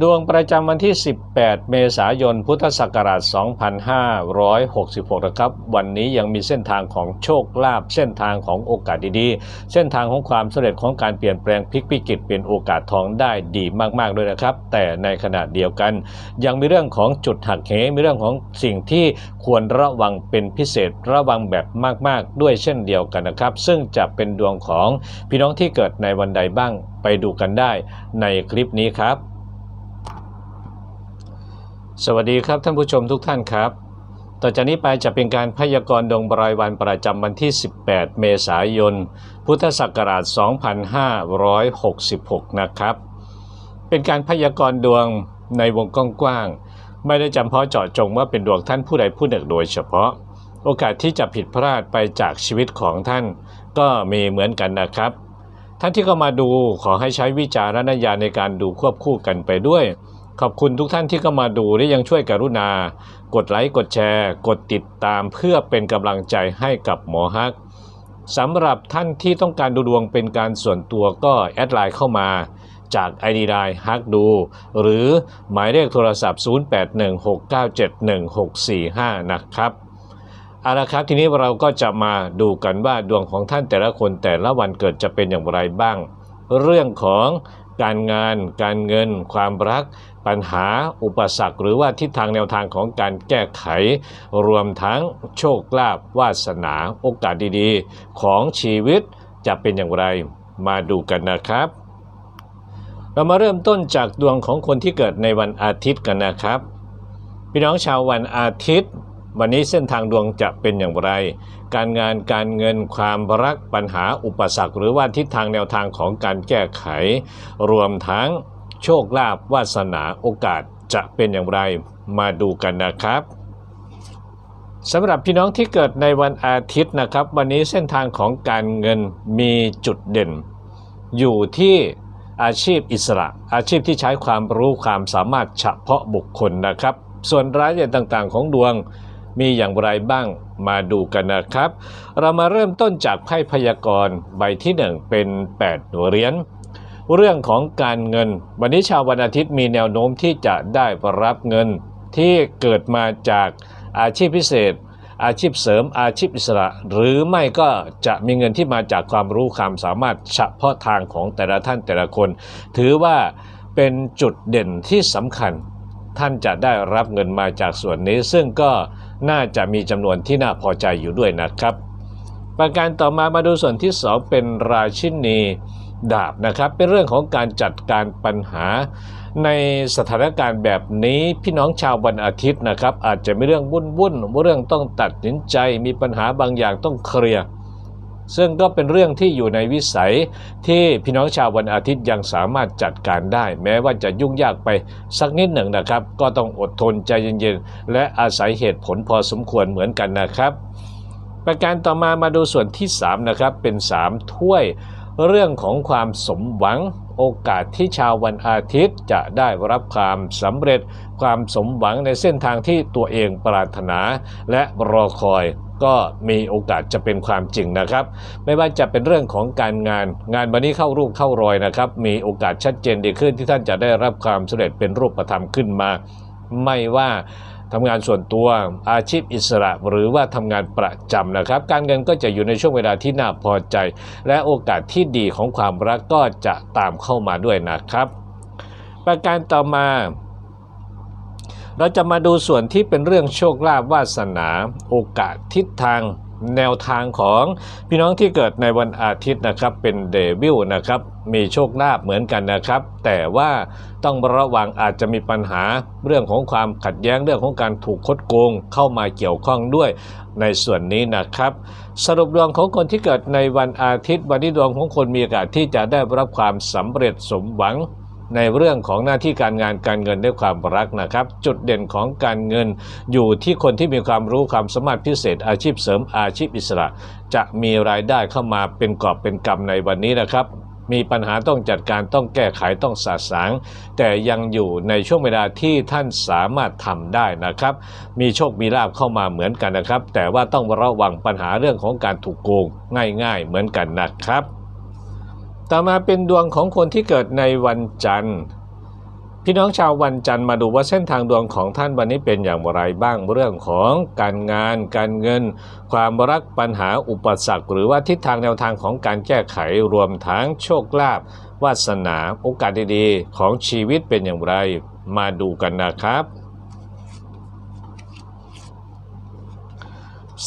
ดวงประจำวันที่ 18 เมษายน พุทธศักราช 2566 นะครับ วันนี้ยังมีเส้นทางของโชคลาภ เส้นทางของโอกาสดีๆ เส้นทางของความสำเร็จของการเปลี่ยนแปลงพลิกวิกฤตเป็นโอกาสทองได้ดีมากๆด้วยนะครับ แต่ในขณะเดียวกัน ยังมีเรื่องของจุดหักเห มีเรื่องของสิ่งที่ควรระวังเป็นพิเศษ ระวังแบบมากๆ ด้วยเช่นเดียวกันนะครับ ซึ่งจะเป็นดวงของพี่น้องที่เกิดในวันใดบ้าง ไปดูกันได้ในคลิปนี้ครับ สวัสดีครับท่านผู้ชมทุกท่านครับ ต่อจากนี้ไปจะเป็นการพยากรณ์ดวงรายวันประจำวันที่ 18 เมษายน พุทธศักราช 2566 นะครับ เป็นการพยากรณ์ดวงในวงกว้างๆ ไม่ได้จำเพาะเจาะจงว่าเป็นดวงท่านผู้ใดผู้หนึ่งโดยเฉพาะ โอกาสที่จะผิดพลาดไปจากชีวิตของท่าน ก็มีเหมือนกันนะครับ ท่านที่เข้ามาดูขอให้ใช้วิจารณญาณในการดูควบคู่กันไปด้วย ขอบคุณทุกท่านที่เข้ามาดูและยังช่วยกรุณา กดไลค์ กดแชร์ กดติดตามเพื่อเป็นกำลังใจให้กับหมอฮักสำหรับท่านที่ต้องการดูดวงเป็นการส่วนตัวก็แอดไลน์เข้ามาจาก ID ไลน์ฮักดู หรือหมายเลขโทรศัพท์ 0816971645 นะครับเอาละครับทีนี้เราก็จะมาดูกันว่าดวงของท่านแต่ละคนแต่ละวันเกิดจะเป็นอย่างไรบ้าง เรื่องของ การงาน การเงิน ความรัก ปัญหา อุปสรรค หรือว่าทิศทางแนวทางของการแก้ไข รวมทั้งโชคลาภวาสนาโอกาสดีๆ ของชีวิตจะเป็นอย่างไรมาดูกันนะครับ เรามาเริ่มต้นจากดวงของคนที่เกิดในวันอาทิตย์กันนะครับ พี่น้องชาววันอาทิตย์ วันนี้เส้นทางดวงจะเป็นอย่างไร การงานการเงินความรักปัญหาอุปสรรค หรือว่าทิศทางแนวทางของการแก้ไข รวมทั้งโชคลาภวาสนาโอกาสจะเป็นอย่างไรมาดูกันนะครับสำหรับพี่น้องที่เกิดในวันอาทิตย์นะครับ วันนี้เส้นทางของการเงินมีจุดเด่น อยู่ที่อาชีพอิสระ อาชีพที่ใช้ความรู้ความสามารถเฉพาะบุคคลนะครับ ส่วนรายละเอียดต่างๆ ของดวง มีอย่างไรบ้างมาดูกันนะครับ เรามาเริ่มต้นจากไพ่พยากรณ์ใบที่1เป็น8เหรียญเรื่องของการเงิน วันนี้ชาววันอาทิตย์มีแนวโน้มที่จะได้รับเงิน ที่เกิดมาจากอาชีพพิเศษ อาชีพเสริมอาชีพอิสระ หรือไม่ก็จะมีเงินที่มาจากความรู้ความสามารถเฉพาะทางของแต่ละท่านแต่ละคน ถือว่าเป็นจุดเด่นที่สำคัญ ท่านจะได้รับเงินมาจากส่วนนี้ซึ่งก็ น่าจะมีจำนวนที่น่าพอใจอยู่ด้วยนะครับ ประการต่อมามาดูส่วนที่ 2 เป็นราชินีดาบนะครับ เป็นเรื่องของการจัดการปัญหา ในสถานการณ์แบบนี้พี่น้องชาววันอาทิตย์นะครับ อาจจะมีเรื่องวุ่นวุ่นเรื่องต้องตัดสินใจมีปัญหาบางอย่างต้องเคลียร์ ซึ่งก็เป็นเรื่องที่อยู่ในวิสัยที่พี่น้องชาววันอาทิตย์ยังสามารถจัดการได้ แม้ว่าจะยุ่งยากไปสักนิดหนึ่งนะครับ ก็ต้องอดทนใจเย็นๆ และอาศัยเหตุผลพอสมควรเหมือนกันนะครับ ประการต่อมามาดูส่วนที่ 3 นะครับเป็น 3 ถ้วยเรื่องของความสมหวังโอกาสที่ชาววันอาทิตย์จะได้รับความสำเร็จความสมหวังในเส้นทางที่ตัวเองปรารถนาและรอคอย ก็มีโอกาสจะเป็นความจริงนะครับ ไม่ว่าจะเป็นเรื่องของการงาน งานวันนี้เข้ารูปเข้ารอยนะครับ มีโอกาสชัดเจนดีขึ้นที่ท่านจะได้รับความสำเร็จเป็นรูปธรรมขึ้นมา ไม่ว่าทำงานส่วนตัวอาชีพอิสระหรือว่าทำงานประจำนะครับ การเงินก็จะอยู่ในช่วงเวลาที่น่าพอใจ และโอกาสที่ดีของความรักก็จะตามเข้ามาด้วยนะครับ ประการต่อมา เราจะมาดูส่วนที่เป็นเรื่องโชคลาภวาสนา โอกาสทิศทางแนวทางของพี่น้องที่เกิดในวันอาทิตย์นะครับเป็นเดวิลนะครับมีโชคลาภเหมือนกันนะครับ แต่ว่าต้องระวังอาจจะมีปัญหาเรื่องของความขัดแย้งเรื่องของการถูกคดโกงเข้ามาเกี่ยวข้องด้วยในส่วนนี้นะครับ สรุปดวงของคนที่เกิดในวันอาทิตย์ วันนี้ดวงของคนมีโอกาสที่จะได้รับความสำเร็จสมหวัง ในเรื่องของหน้าที่การงานการเงินด้วยความรักนะครับ จุดเด่นของการเงินอยู่ที่คนที่มีความรู้ความสามารถพิเศษอาชีพเสริมอาชีพอิสระ จะมีรายได้เข้ามาเป็นกอบเป็นกำในวันนี้นะครับมีปัญหาต้องจัดการต้องแก้ไขต้องสาสาง แต่ยังอยู่ในช่วงเวลาที่ท่านสามารถทำได้นะครับ มีโชคมีลาภเข้ามาเหมือนกันนะครับ แต่ว่าต้องระวังปัญหาเรื่องของการถูกโกงง่าย ๆ เหมือนกันนะครับ ต่อมาเป็นดวงของคนที่เกิดในวันจันทร์ พี่น้องชาววันจันทร์มาดูว่าเส้นทางดวงของท่านวันนี้เป็นอย่างไรบ้างเรื่องของการงาน การเงิน ความรักปัญหาอุปสรรค หรือว่าทิศทางแนวทางของการแก้ไขรวมทั้งโชคลาภวาสนาโอกาสดีๆ ของชีวิตเป็นอย่างไร มาดูกันนะครับ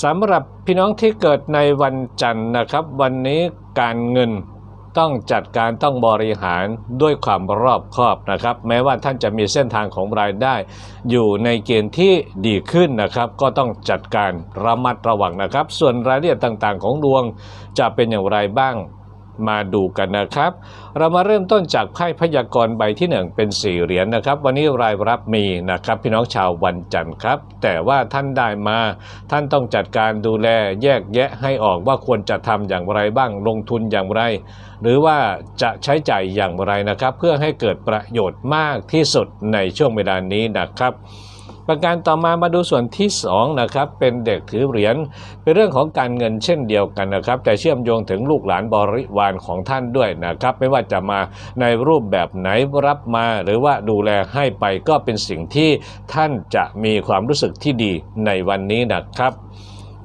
สำหรับพี่น้องที่เกิดในวันจันทร์นะครับ วันนี้การเงิน ต้องจัดการต้องบริหารด้วยความรอบคอบนะครับ แม้ว่าท่านจะมีเส้นทางของรายได้ อยู่ในเกณฑ์ที่ดีขึ้นนะครับ ก็ต้องจัดการระมัดระวังนะครับ ส่วนรายละเอียดต่างๆ ของดวงจะเป็นอย่างไรบ้าง มาดูกันนะครับ เรามาเริ่มต้นจากไพ่พยากรณ์ใบที่ 1 เป็นสี่เหรียญนะครับ วันนี้รายรับมีนะครับพี่น้องชาววันจันทร์ครับ แต่ว่าท่านได้มา ท่านต้องจัดการดูแลแยกแยะให้ออกว่าควรจะทำอย่างไรบ้างลงทุนอย่างไร หรือว่าจะใช้จ่ายอย่างไรนะครับ เพื่อให้เกิดประโยชน์มากที่สุดในช่วงเวลานี้นะครับ ประการต่อมามาดูส่วนที่2นะครับเป็นเด็กถือเหรียญเป็นเรื่องของการเงินเช่นเดียวกันนะครับ แต่เชื่อมโยงถึงลูกหลานบริวารของท่านด้วยนะครับ ไม่ว่าจะมาในรูปแบบไหนรับมาหรือว่าดูแลให้ไปก็เป็นสิ่งที่ท่านจะมีความรู้สึกที่ดีในวันนี้นะครับ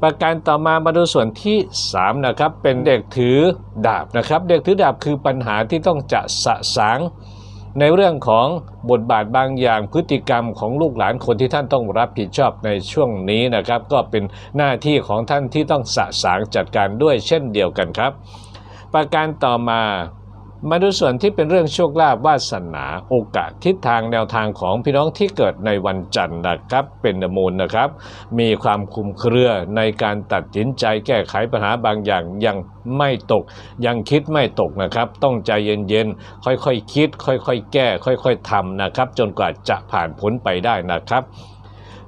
ประการต่อมามาดูส่วนที่3นะครับเป็นเด็กถือดาบนะครับ เด็กถือดาบคือปัญหาที่ต้องจะสะสาง ในเรื่องของบทบาทบางอย่างพฤติกรรมของลูกหลานคนที่ท่านต้องรับผิดชอบในช่วงนี้นะครับ ก็เป็นหน้าที่ของท่านที่ต้องสะสางจัดการด้วยเช่นเดียวกันครับ ประการต่อมา มาดูส่วนที่เป็นเรื่องโชคลาภวาสนาโอกาสทิศทางแนวทางของพี่น้องที่เกิดในวันจันทร์นะครับ เป็นมูลนะครับ มีความคุมเครือในการตัดสินใจแก้ไขปัญหาบางอย่างยังไม่ตก ยังคิดไม่ตกนะครับ ต้องใจเย็นๆค่อยๆคคิด ค่อยๆแก้ ค่อยๆทำนะครับ จนกว่าจะผ่านพ้นไปได้นะครับ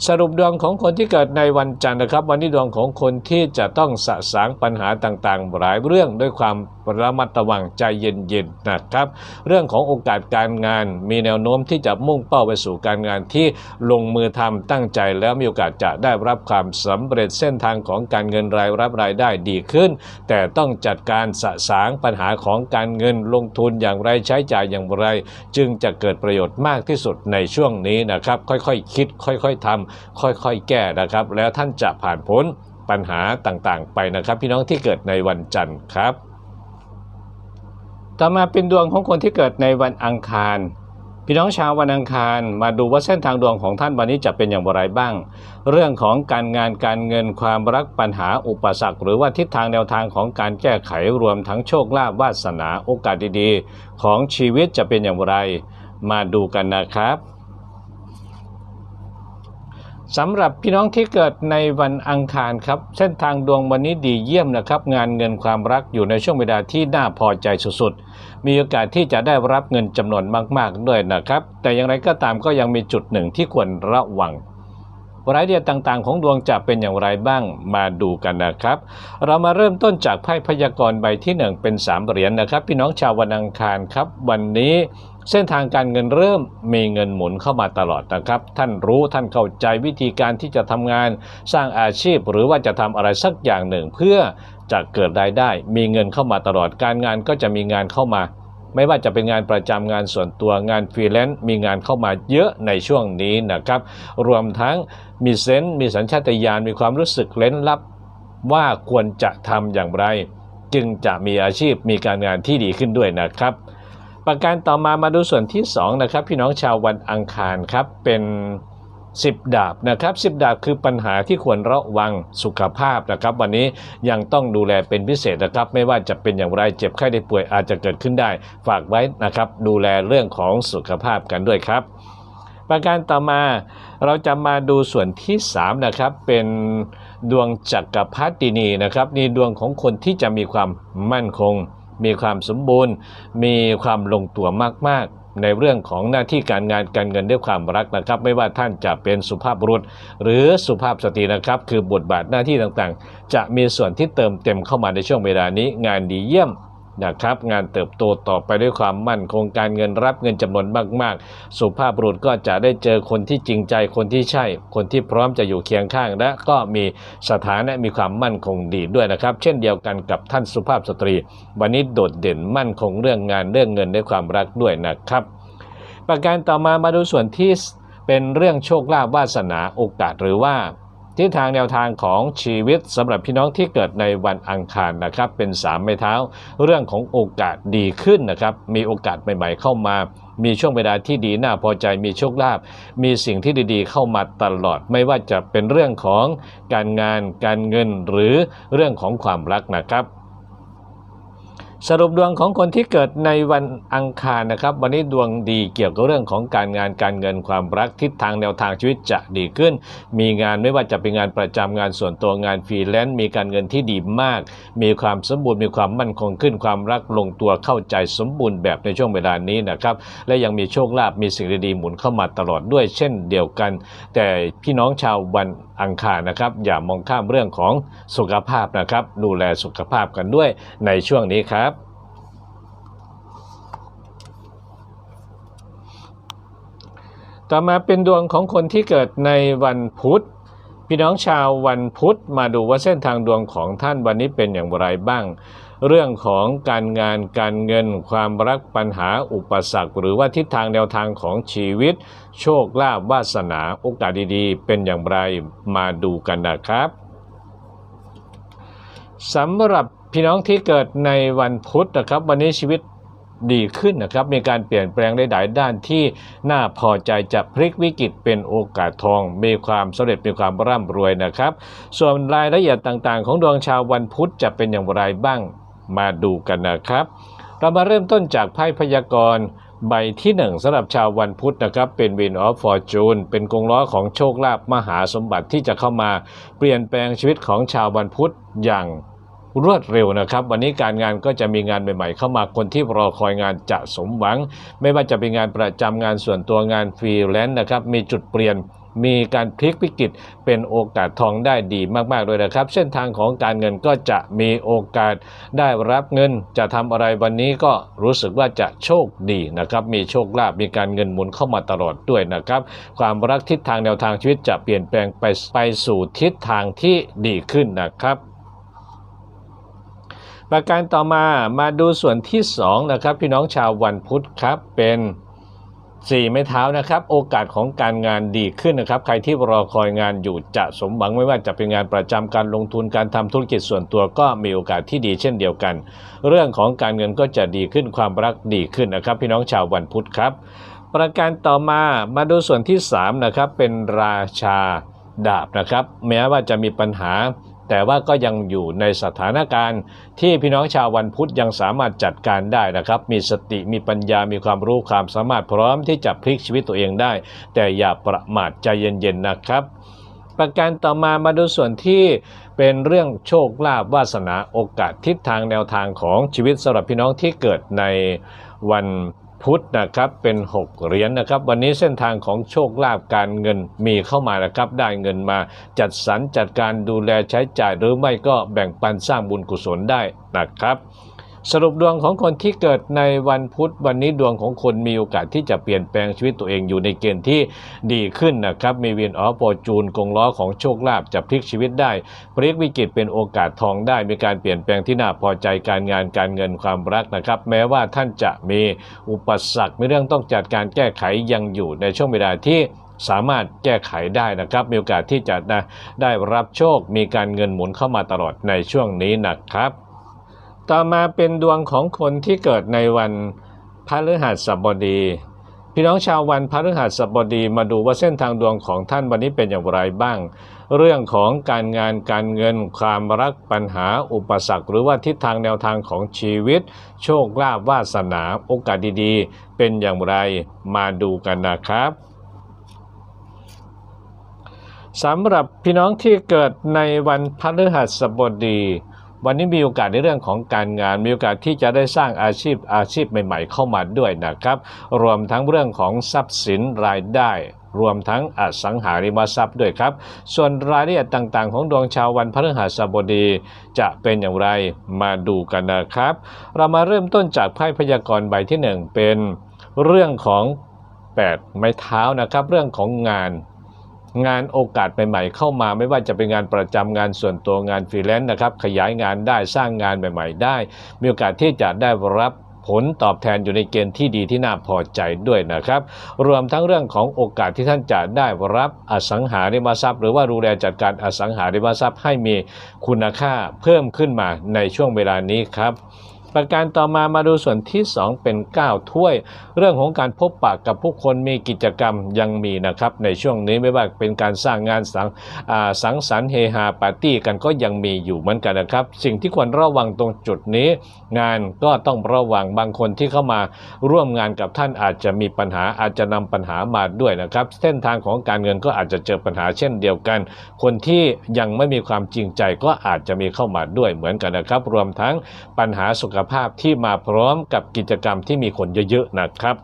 สรุปดวงของคนที่เกิดในวันจันทร์นะครับ วันนี้ดวงของคนที่จะต้องสะสางปัญหาต่างๆ หลายเรื่องด้วยความระมัดระวังใจเย็นๆนะครับ เรื่องของโอกาสการงานมีแนวโน้มที่จะมุ่งเป้าไปสู่การงานที่ลงมือทำตั้งใจแล้วมีโอกาสจะได้รับความสำเร็จเส้นทางของการเงินรายรับรายได้ดีขึ้น แต่ต้องจัดการสะสางปัญหาของการเงินลงทุนอย่างไรใช้จ่ายอย่างไร จึงจะเกิดประโยชน์มากที่สุดในช่วงนี้นะครับ ค่อยๆคคิด ค่อยๆทำค่อยๆ แก้นะครับ แล้วท่านจะผ่านพ้นปัญหาต่างๆ ไปนะครับ พี่น้องที่เกิดในวันจันทร์ครับ ต่อมาเป็นดวงของคนที่เกิดในวันอังคาร พี่น้องชาววันอังคารมาดูว่าเส้นทางดวงของท่านวันนี้จะเป็นอย่างไรบ้าง เรื่องของการงานการเงินความรักปัญหาอุปสรรค หรือว่าทิศทางแนวทางของการแก้ไขรวมทั้งโชคลาภวาสนาโอกาสดีๆ ของชีวิตจะเป็นอย่างไร มาดูกันนะครับ สำหรับพี่น้องที่เกิดในวันอังคารครับ เส้นทางดวงวันนี้ดีเยี่ยมนะครับ งานเงินความรักอยู่ในช่วงเวลาที่น่าพอใจสุดๆ มีโอกาสที่จะได้รับเงินจำนวนมากๆด้วยนะครับ แต่อย่างไรก็ตามก็ยังมีจุดหนึ่งที่ควรระวังรายละเอียดต่างๆ ของดวงจะเป็นอย่างไรบ้างมาดูกันนะครับ เรามาเริ่มต้นจากไพ่พยากรณ์ใบที่ 1 เป็น 3 เหรียญนะครับ พี่น้องชาววันอังคารครับ วันนี้ เส้นทางการเงินเริ่มมีเงินหมุนเข้ามาตลอดนะครับ ท่านรู้ท่านเข้าใจวิธีการที่จะทำงานสร้างอาชีพ หรือว่าจะทำอะไรสักอย่างหนึ่งเพื่อจะเกิดรายได้ มีเงินเข้ามาตลอดการงานก็จะมีงานเข้ามา ไม่ว่าจะเป็นงานประจำงานส่วนตัวงานฟรีแลนซ์มีงานเข้ามาเยอะในช่วงนี้นะครับ รวมทั้งมีเซนส์มีสัญชาตญาณมีความรู้สึกเล้นลับ ว่าควรจะทำอย่างไร จึงจะมีอาชีพมีการงานที่ดีขึ้นด้วยนะครับ ประการต่อมามาดูส่วนที่ 2 นะครับ พี่น้องชาววันอังคารครับ เป็น 10 ดาบนะครับ10 ดาบคือปัญหาที่ควรระวังสุขภาพนะครับ วันนี้ยังต้องดูแลเป็นพิเศษนะครับ ไม่ว่าจะเป็นอย่างไรเจ็บไข้ได้ป่วยอาจจะเกิดขึ้นได้ ฝากไว้นะครับ ดูแลเรื่องของสุขภาพกันด้วยครับ ประการต่อมาเราจะมาดูส่วนที่ 3 นะครับ เป็นดวงจักรพรรดินีนะครับนี่ดวงของคนที่จะมีความมั่นคง มีความสมบูรณ์ มีความลงตัวมาก ๆในเรื่องของหน้าที่การงานการเงินด้วยความรักนะครับ ไม่ว่าท่านจะเป็นสุภาพบุรุษ หรือสุภาพสตรีนะครับ คือบทบาทหน้าที่ต่างๆ จะมีส่วนที่เติมเต็มเข้ามาในช่วงเวลานี้งานดีเยี่ยม นะครับงานเติบโตต่อไปด้วยความมั่นคงการเงินรับเงินจำนวนมากๆ สุภาพบุรุษก็จะได้เจอคนที่จริงใจคนที่ใช่ คนที่พร้อมจะอยู่เคียงข้าง และก็มีสถานะมีความมั่นคงดีด้วยนะครับ เช่นเดียวกันกับท่านสุภาพสตรี วันนี้โดดเด่นมั่นคงเรื่องงานเรื่องเงินด้วยความรักด้วยนะครับ ประการต่อมามาดูส่วนที่เป็นเรื่องโชคลาภวาสนาโอกาสหรือว่า ทิศทางแนวทางของชีวิตสำหรับพี่น้องที่เกิดในวันอังคารนะครับ เป็นสามไม้เท้า เรื่องของโอกาสดีขึ้นนะครับ มีโอกาสใหม่ ๆ เข้ามา มีช่วงเวลาที่ดีน่าพอใจมีโชคลาภมีสิ่งที่ดีๆ เข้ามาตลอด ไม่ว่าจะเป็นเรื่องของการงานการเงินหรือเรื่องของความรักนะครับ สรุปดวงของคนที่เกิดในวันอังคารนะครับ วันนี้ดวงดีเกี่ยวกับเรื่องของการงานการเงินความรักทิศทางแนวทางชีวิตจะดีขึ้น มีงานไม่ว่าจะเป็นงานประจำงานส่วนตัวงานฟรีแลนซ์มีการเงินที่ดีมาก มีความสมบูรณ์มีความมั่นคงขึ้นความรักลงตัวเข้าใจสมบูรณ์แบบในช่วงเวลานี้นะครับและยังมีโชคลาภมีสิ่งดีๆหมุนเข้ามาตลอดด้วยเช่นเดียวกัน แต่พี่น้องชาววันอังคารนะครับ อย่ามองข้ามเรื่องของสุขภาพนะครับ ดูแลสุขภาพกันด้วยในช่วงนี้ครับต่อมาเป็นดวงของคนที่เกิดในวันพุธ พี่น้องชาววันพุธมาดูว่าเส้นทางดวงของท่านวันนี้เป็นอย่างไรบ้าง เรื่องของการงานการเงิน ความรักปัญหาอุปสรรค หรือว่าทิศทางแนวทางของชีวิต โชคลาภวาสนาโอกาสดีๆ เป็นอย่างไรมาดูกันนะครับสำหรับพี่น้องที่เกิดในวันพุธนะครับ วันนี้ชีวิตดีขึ้นนะครับ มีการเปลี่ยนแปลงได้หลายด้านที่น่าพอใจจะพลิกวิกฤตเป็นโอกาสทอง มีความสำเร็จมีความร่ำรวยนะครับ ส่วนรายละเอียดต่างๆ ของดวงชาววันพุธจะเป็นอย่างไรบ้าง มาดูกันนะครับ เรามาเริ่มต้นจากไพ่พยากรณ์ใบที่1สำหรับชาววันพุธนะครับ เป็น Win of Fortune เป็นกงล้อของโชคลาภมหาสมบัติที่จะเข้ามาเปลี่ยนแปลงชีวิตของชาววันพุธอย่างรวดเร็วนะครับ วันนี้การงานก็จะมีงานใหม่ ๆ เข้ามาคนที่รอคอยงานจะสมหวัง ไม่ว่าจะเป็นงานประจำงานส่วนตัวงานฟรีแลนซ์นะครับมีจุดเปลี่ยน มีการพลิกวิกฤตเป็นโอกาสทองได้ดีมากๆเลยนะครับ เส้นทางของการเงินก็จะมีโอกาสได้รับเงิน จะทำอะไรวันนี้ก็รู้สึกว่าจะโชคดีนะครับ มีโชคลาภมีการเงินหมุนเข้ามาตลอดด้วยนะครับ ความรักทิศทางแนวทางชีวิตจะเปลี่ยนแปลงไปไปสู่ทิศทางที่ดีขึ้นนะครับประการต่อมามาดูส่วนที่2นะครับพี่น้องชาววันพุธครับเป็น 4 ไม้เท้านะครับ โอกาสของการงานดีขึ้นนะครับ ใครที่รอคอยงานอยู่จะสมหวังไม่ว่าจะเป็นงานประจำการลงทุนการทำธุรกิจส่วนตัวก็มีโอกาสที่ดีเช่นเดียวกัน เรื่องของการเงินก็จะดีขึ้นความรักดีขึ้นนะครับ พี่น้องชาววันพุธครับ ประการต่อมามาดูส่วนที่3นะครับเป็นราชาดาบนะครับ แม้ว่าจะมีปัญหา แต่ว่าก็ยังอยู่ในสถานการณ์ ที่พี่น้องชาววันพุธยังสามารถจัดการได้นะครับ มีสติมีปัญญามีความรู้ความสามารถพร้อมที่จะพลิกชีวิตตัวเองได้ แต่อย่าประมาทใจเย็นๆนะครับประการต่อมามาดูส่วนที่เป็นเรื่องโชคลาภวาสนาโอกาสทิศทางแนวทางของชีวิตสำหรับพี่น้องที่เกิดในวัน พุธนะครับเป็น 6 เหรียญนะครับ วันนี้เส้นทางของโชคลาภการเงินมีเข้ามานะครับ ได้เงินมาจัดสรรจัดการดูแลใช้จ่ายหรือไม่ก็แบ่งปันสร้างบุญกุศลได้นะครับ สรุปดวงของคนที่เกิดในวันพุธวันนี้ดวงของคนมีโอกาสที่จะเปลี่ยนแปลงชีวิตตัวเองอยู่ในเกณฑ์ที่ดีขึ้นนะครับมีเวียนออฟโฟจูนกงล้อของโชคลาภจะพลิกชีวิตได้พลิกวิกฤตเป็นโอกาสทองได้ มีการเปลี่ยนแปลงที่น่าพอใจการงานการเงินความรักนะครับ แม้ว่าท่านจะมีอุปสรรคมีเรื่องต้องจัดการแก้ไขยังอยู่ในช่วงเวลาที่สามารถแก้ไขได้นะครับ มีโอกาสที่จะได้ได้รับโชคมีการเงินหมุนเข้ามาตลอดในช่วงนี้นะครับ ต่อมาเป็นดวงของคนที่เกิดในวันพฤหัสบดี พี่น้องชาววันพฤหัสบดีมาดูว่าเส้นทางดวงของท่านวันนี้เป็นอย่างไรบ้าง เรื่องของการงานการเงินความรักปัญหาอุปสรรค หรือว่าทิศทางแนวทางของชีวิต โชคลาภวาสนาโอกาสดีๆ เป็นอย่างไรมาดูกันนะครับสำหรับพี่น้องที่เกิดในวันพฤหัสบดี วันนี้มีโอกาสในเรื่องของการงาน มีโอกาสที่จะได้สร้างอาชีพอาชีพใหม่ ๆ เข้ามาด้วยนะครับ รวมทั้งเรื่องของทรัพย์สินรายได้รวมทั้งอสังหาริมทรัพย์ด้วยครับ ส่วนรายละเอียดต่างๆ ของดวงชาววันพฤหัสบดีจะเป็นอย่างไรมาดูกันนะครับ เรามาเริ่มต้นจากไพ่พยากรณ์ใบที่หนึ่งเป็นเรื่องของแปดไม้เท้านะครับ เรื่องของงาน งานโอกาสใหม่ๆเข้ามาไม่ว่าจะเป็นงานประจำงานส่วนตัวงานฟรีแลนซ์นะครับขยายงานได้สร้างงานใหม่ ๆ ได้ มีโอกาสที่จะได้รับผลตอบแทนอยู่ในเกณฑ์ที่ดีที่น่าพอใจด้วยนะครับ รวมทั้งเรื่องของโอกาสที่ท่านจะได้รับอสังหาริมทรัพย์ หรือว่าดูแลจัดการอสังหาริมทรัพย์ให้มีคุณค่าเพิ่มขึ้นมาในช่วงเวลานี้ครับ ประการต่อมามาดูส่วนที่ 2 เป็น 9 ถ้วย เรื่องของการพบปะกับผู้คนมีกิจกรรมยังมีนะครับในช่วงนี้ไม่ว่าเป็นการสร้างงานสังสังสรรค์เฮฮาปาร์ตี้กันก็ยังมีอยู่เหมือนกันนะครับ สิ่งที่ควรระวังตรงจุดนี้ งานก็ต้องระวังบางคนที่เข้ามาร่วมงานกับท่านอาจจะมีปัญหาอาจจะนำปัญหามาด้วยนะครับ เส้นทางของการเงินก็อาจจะเจอปัญหาเช่นเดียวกัน คนที่ยังไม่มีความจริงใจก็อาจจะมีเข้ามาด้วยเหมือนกันนะครับ รวมทั้งปัญหาสุขภาพที่มาพร้อมกับกิจกรรมที่มีคนเยอะๆนะครับ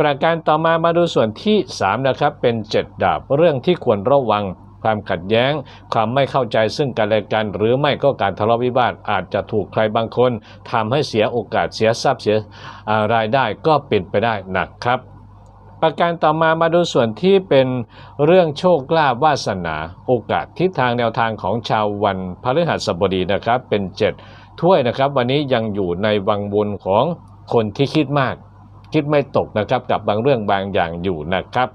ประการต่อมามาดูส่วนที่ 3 นะครับ เป็น 7 ดาบเรื่องที่ควรระวังความขัดแย้ง ความไม่เข้าใจซึ่งกันและกัน หรือไม่ก็การทะเลาะวิวาทอาจจะถูกใครบางคนทำให้เสียโอกาสเสียทรัพย์เสียรายได้ก็เป็นไปได้นะครับ ประการต่อมามาดูส่วนที่เป็นเรื่องโชคลาภวาสนา โอกาสทิศทางแนวทางของชาววันพฤหัสบดีนะครับเป็น 7 ถ้วยนะครับ วันนี้ยังอยู่ในวังวนของคนที่คิดมาก คิดไม่ตกนะครับ กับบางเรื่องบางอย่างอยู่นะครับ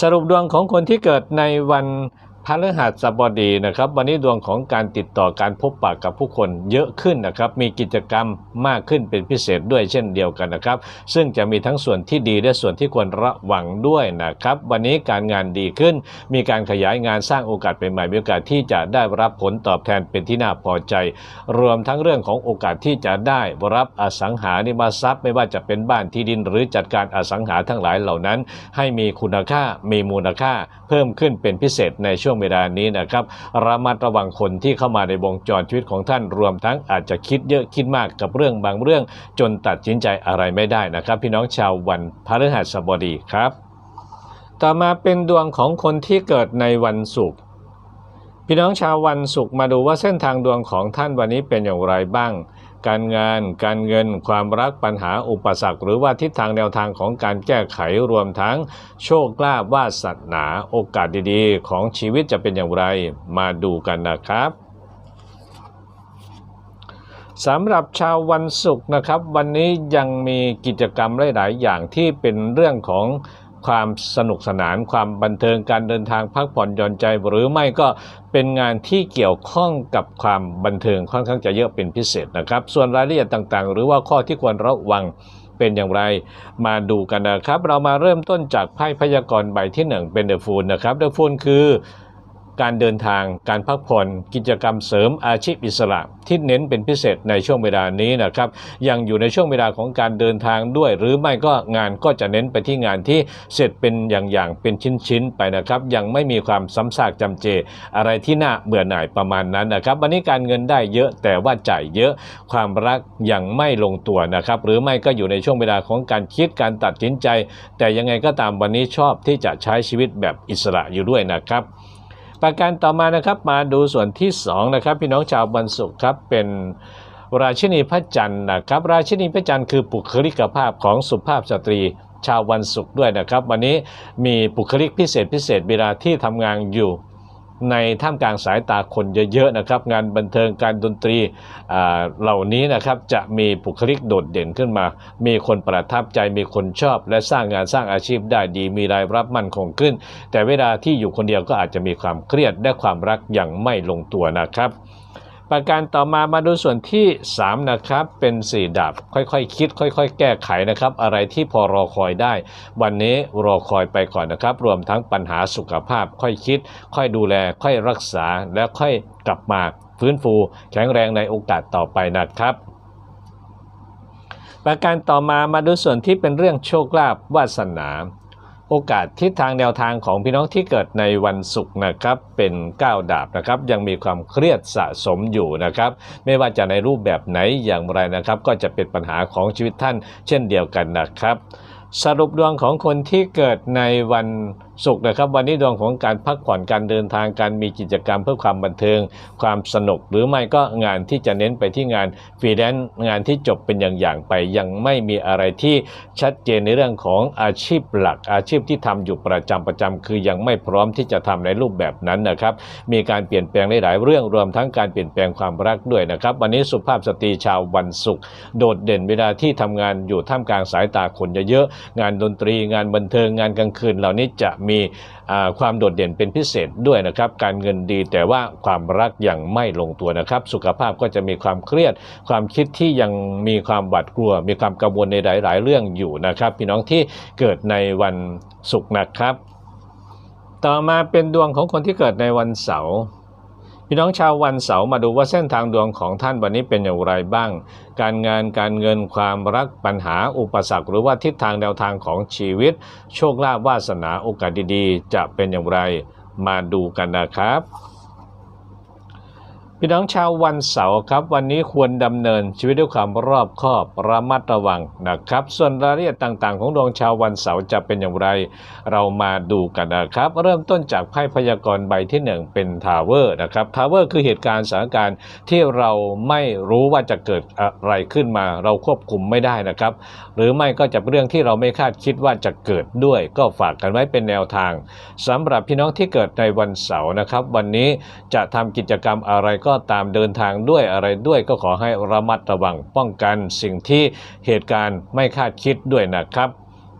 สรุปดวงของคนที่เกิดในวัน พฤหัสบดีนะครับ วันนี้ดวงของการติดต่อการพบปะกับผู้คนเยอะขึ้นนะครับ มีกิจกรรมมากขึ้นเป็นพิเศษด้วยเช่นเดียวกันนะครับ ซึ่งจะมีทั้งส่วนที่ดีและส่วนที่ควรระวังด้วยนะครับ วันนี้การงานดีขึ้น มีการขยายงานสร้างโอกาสใหม่ๆมีโอกาสที่จะได้รับผลตอบแทนเป็นที่น่าพอใจ รวมทั้งเรื่องของโอกาสที่จะได้รับอสังหาริมทรัพย์ ไม่ว่าจะเป็นบ้านที่ดินหรือจัดการอสังหาทั้งหลายเหล่านั้น ให้มีคุณค่ามีมูลค่า เพิ่มขึ้นเป็นพิเศษในช่วงงเวลานี้นะครับระมัดระวังคนที่เข้ามาในวงจรชีวิตของท่านรวมทั้งอาจจะคิดเยอะคิดมากกับเรื่องบางเรื่อง จนตัดสินใจอะไรไม่ได้นะครับ พี่น้องชาววันพฤหัสบดีครับ ต่อมาเป็นดวงของคนที่เกิดในวันศุกร์พี่น้องชาววันศุกร์มาดูว่าเส้นทางดวงของท่านวันนี้เป็นอย่างไรบ้าง การงาน การเงิน ความรักปัญหาอุปสรรค หรือว่าทิศทางแนวทางของการแก้ไขรวมทั้งโชคลาภวาสนาโอกาสดีๆ ของชีวิตจะเป็นอย่างไรมาดูกันนะครับสำหรับชาววันศุกร์นะครับ วันนี้ยังมีกิจกรรมหลาย ๆ อย่างที่เป็นเรื่องของ ความสนุกสนาน ความบันเทิงการเดินทางพักผ่อนหย่อนใจ หรือไม่ก็เป็นงานที่เกี่ยวข้องกับความบันเทิงค่อนข้างจะเยอะเป็นพิเศษนะครับ ส่วนรายละเอียดต่างๆ หรือว่าข้อที่ควรระวังเป็นอย่างไรมาดูกันนะครับ เรามาเริ่มต้นจากไพ่พยากรณ์ใบที่ 1 เป็นเดอะฟูลนะครับเดอะฟูลคือ การเดินทาง การพักผ่อนกิจกรรมเสริมอาชีพอิสระ ที่เน้นเป็นพิเศษในช่วงเวลานี้นะครับยังอยู่ในช่วงเวลาของการเดินทางด้วย หรือไม่ก็งานก็จะเน้นไปที่งานที่เสร็จเป็นอย่างๆเป็นชิ้นๆไปนะครับ ยังไม่มีความซ้ำซากจำเจ อะไรที่น่าเบื่อหน่ายประมาณนั้นนะครับ วันนี้การเงินได้เยอะแต่ว่าจ่ายเยอะความรักยังไม่ลงตัวนะครับ หรือไม่ก็อยู่ในช่วงเวลาของการคิดการตัดสินใจ แต่ยังไงก็ตามวันนี้ชอบที่จะใช้ชีวิตแบบอิสระอยู่ด้วยนะครับ ประการต่อมานะครับมาดูส่วนที่2นะครับพี่น้องชาววันศุกร์ครับเป็นราชินีพระจันทร์นะครับ ราชินีพระจันทร์คือบุคลิกภาพของสุภาพสตรีชาววันศุกร์ด้วยนะครับ วันนี้มีบุคลิกพิเศษพิเศษเวลาที่ทำงานอยู่ ในท่ามกลางสายตาคนเยอะๆนะครับ งานบันเทิงการดนตรีเหล่านี้นะครับจะมีบุคลิกโดดเด่นขึ้นมา มีคนประทับใจมีคนชอบ และสร้างงานสร้างอาชีพได้ดีมีรายรับมั่นคงขึ้น แต่เวลาที่อยู่คนเดียวก็อาจจะมีความเครียดและความรักอย่างไม่ลงตัวนะครับ ประการต่อมามาดูส่วนที่ 3 นะครับ เป็น 4ดาบค่อยๆคคิด ค่อย ๆ แก้ไขนะครับ อะไรที่พอรอคอยได้ วันนี้รอคอยไปก่อนนะครับ รวมทั้งปัญหาสุขภาพ ค่อยคิด ค่อยดูแล ค่อยรักษา และค่อยกลับมาฟื้นฟู แข็งแรงในโอกาสต่อไปนะครับประการต่อมามาดูส่วนที่เป็นเรื่องโชคลาภวาสนา โอกาสทิศทางแนวทางของพี่น้องที่เกิดในวันศุกร์นะครับเป็น9ดาบนะครับยังมีความเครียดสะสมอยู่นะครับไม่ว่าจะในรูปแบบไหนอย่างไรนะครับ ก็จะเป็นปัญหาของชีวิตท่านเช่นเดียวกันนะครับ สรุปดวงของคนที่เกิดในวันศุกร์นะครับ วันนี้ดวงของการพักผ่อนการเดินทางการมีกิจกรรมเพื่อความบันเทิง ความสนุก หรือไม่ก็งานที่จะเน้นไปที่งานฟรีแลนซ์งานที่จบเป็นอย่างๆไป ยังไม่มีอะไรที่ชัดเจนในเรื่องของอาชีพหลัก อาชีพที่ทำอยู่ประจำประจำคือยังไม่พร้อมที่จะทำในรูปแบบนั้นนะครับ มีการเปลี่ยนแปลงหลายๆเรื่องรวมทั้งการเปลี่ยนแปลงความรักด้วยนะครับ วันนี้สุภาพสตรีชาววันศุกร์โดดเด่นเวลาที่ทำงานอยู่ท่ามกลางสายตาคนเยอะๆงานดนตรีงานบันเทิงงานกลางคืนเหล่านี้จะมีความโดดเด่นเป็นพิเศษด้วยนะครับ การเงินดีแต่ว่าความรักยังไม่ลงตัวนะครับ สุขภาพก็จะมีความเครียด ความคิดที่ยังมีความหวาดกลัว มีความกังวลในหลาย ๆ เรื่องอยู่นะครับ พี่น้องที่เกิดในวันศุกร์นะครับ ต่อมาเป็นดวงของคนที่เกิดในวันเสาร์ พี่น้องชาววันเสาร์มาดูว่าเส้นทางดวงของท่านวันนี้เป็นอย่างไรบ้าง การงานการเงินความรักปัญหาอุปสรรค หรือว่าทิศทางแนวทางของชีวิต โชคลาภวาสนาโอกาสดีๆ จะเป็นอย่างไร มาดูกันนะครับ พี่น้องชาววันเสาร์ครับ วันนี้ควรดำเนินชีวิตด้วยความรอบคอบระมัดระวังนะครับ ส่วนรายละเอียดต่างๆ ของดวงชาววันเสาร์จะเป็นอย่างไร เรามาดูกันนะครับ เริ่มต้นจากไพ่พยากรณ์ใบที่ 1 เป็นทาวเวอร์นะครับทาวเวอร์คือเหตุการณ์สถานการณ์ที่เราไม่รู้ว่าจะเกิดอะไรขึ้นมา เราควบคุมไม่ได้นะครับ หรือไม่ก็จะเป็นเรื่องที่เราไม่คาดคิดว่าจะเกิดด้วย ก็ฝากกันไว้เป็นแนวทางสำหรับพี่น้องที่เกิดในวันเสาร์นะครับ วันนี้จะทำกิจกรรมอะไรก็ก็ตามเดินทางด้วยอะไรด้วยก็ขอให้ระมัดระวังป้องกันสิ่งที่เหตุการณ์ไม่คาดคิดด้วยนะครับ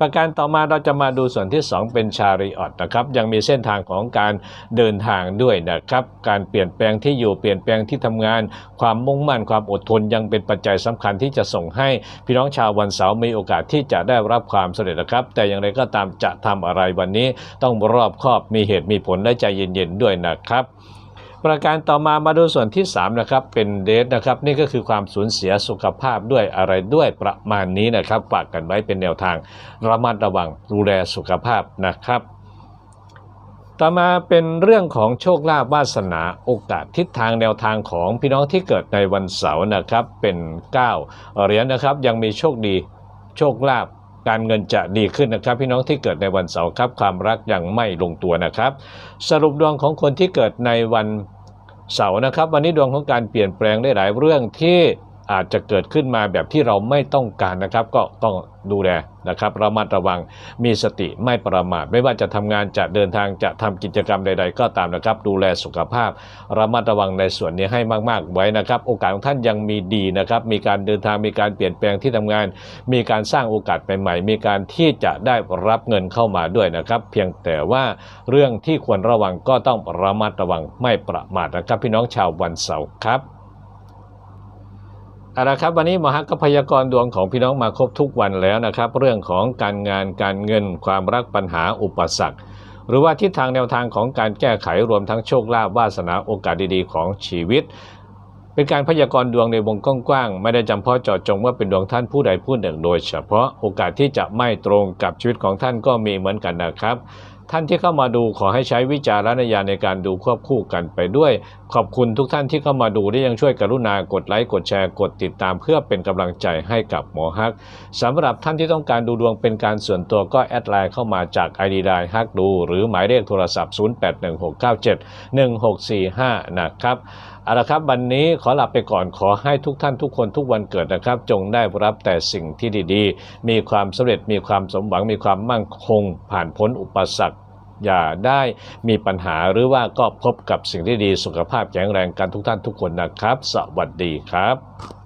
ประการต่อมาเราจะมาดูส่วนที่ 2 เป็นชาริออตนะครับยังมีเส้นทางของการเดินทางด้วยนะครับการเปลี่ยนแปลงที่อยู่เปลี่ยนแปลงที่ทำงาน ความมุ่งมั่นความอดทนยังเป็นปัจจัยสำคัญที่จะส่งให้พี่น้องชาววันเสาร์มีโอกาสที่จะได้รับความสำเร็จนะครับ แต่อย่างไรก็ตามจะทำอะไรวันนี้ต้องรอบคอบมีเหตุมีผลและใจเย็นๆด้วยนะครับ ประการต่อมามาดูส่วนที่3นะครับเป็นเดทนะครับนี่ก็คือความสูญเสียสุขภาพด้วยอะไรด้วยประมาณนี้นะครับฝากกันไว้เป็นแนวทางระมัดระวังดูแลสุขภาพนะครับ ต่อมาเป็นเรื่องของโชคลาภวาสนาโอกาสทิศทางแนวทางของพี่น้องที่เกิดในวันเสาร์นะครับเป็น9เหรียญนะครับยังมีโชคดีโชคลาภการเงินจะดีขึ้นนะครับ พี่น้องที่เกิดในวันเสาร์ครับความรักยังไม่ลงตัวนะครับ สรุปดวงของคนที่เกิดในวัน เสาร์นะครับ วันนี้ดวงของการเปลี่ยนแปลงได้หลายเรื่องที่ อาจจะเกิดขึ้นมาแบบที่เราไม่ต้องการนะครับ ก็ต้องดูแลนะครับ ระมัดระวังมีสติไม่ประมาทไม่ว่าจะทำงานจะเดินทางจะทำกิจกรรมใด ๆ ก็ตามนะครับ ดูแลสุขภาพ ระมัดระวังในส่วนนี้ให้มาก ๆ ไว้นะครับ โอกาสของท่านยังมีดีนะครับ มีการเดินทางมีการเปลี่ยนแปลงที่ทำงาน มีการสร้างโอกาสใหม่ๆมีการที่จะได้รับเงินเข้ามาด้วยนะครับ เพียงแต่ว่าเรื่องที่ควรระวังก็ต้องระมัดระวังไม่ประมาทนะครับ พี่น้องชาววันเสาร์ครับ เอาละครับวันนี้มอฮักพยากรดวงของพี่น้องมาครบทุกวันแล้วนะครับ เรื่องของการงานการเงินความรักปัญหาอุปสรรค หรือว่าทิศทางแนวทางของการแก้ไขรวมทั้งโชคลาภวาสนาโอกาสดีๆ ของชีวิต เป็นการพยากรณ์ดวงในวงกว้างๆไม่ได้จำเพาะเจาะจงว่าเป็นดวงท่านผู้ใดผู้หนึ่งโดย เฉพาะโอกาสที่จะไม่ตรงกับชีวิตของท่านก็มีเหมือนกันนะครับ ท่านที่เข้ามาดูขอให้ใช้วิจารณญาณในการดูควบคู่กันไปด้วย ขอบคุณทุกท่านที่เข้ามาดูที่ยังช่วยกรุณากดไลค์กดแชร์กดติดตามเพื่อเป็นกำลังใจให้กับหมอฮักสำหรับท่านที่ต้องการดูดวงเป็นการส่วนตัวก็แอดไลน์เข้ามาจาก ID ไดฮักดู หรือหมายเลขโทรศัพท์ 0816971645 นะครับ เอาละครับวันนี้ขอลาไปก่อนขอให้ทุกท่านทุกคนทุกวันเกิดนะครับ จงได้รับแต่สิ่งที่ดีๆ มีความสำเร็จมีความสมหวังมีความมั่งคง ผ่านพ้นอุปสรรคอย่าได้มีปัญหาหรือว่าก็พบกับสิ่งที่ดีสุขภาพแข็งแรงกันทุกท่านทุกคนนะครับ สวัสดีครับ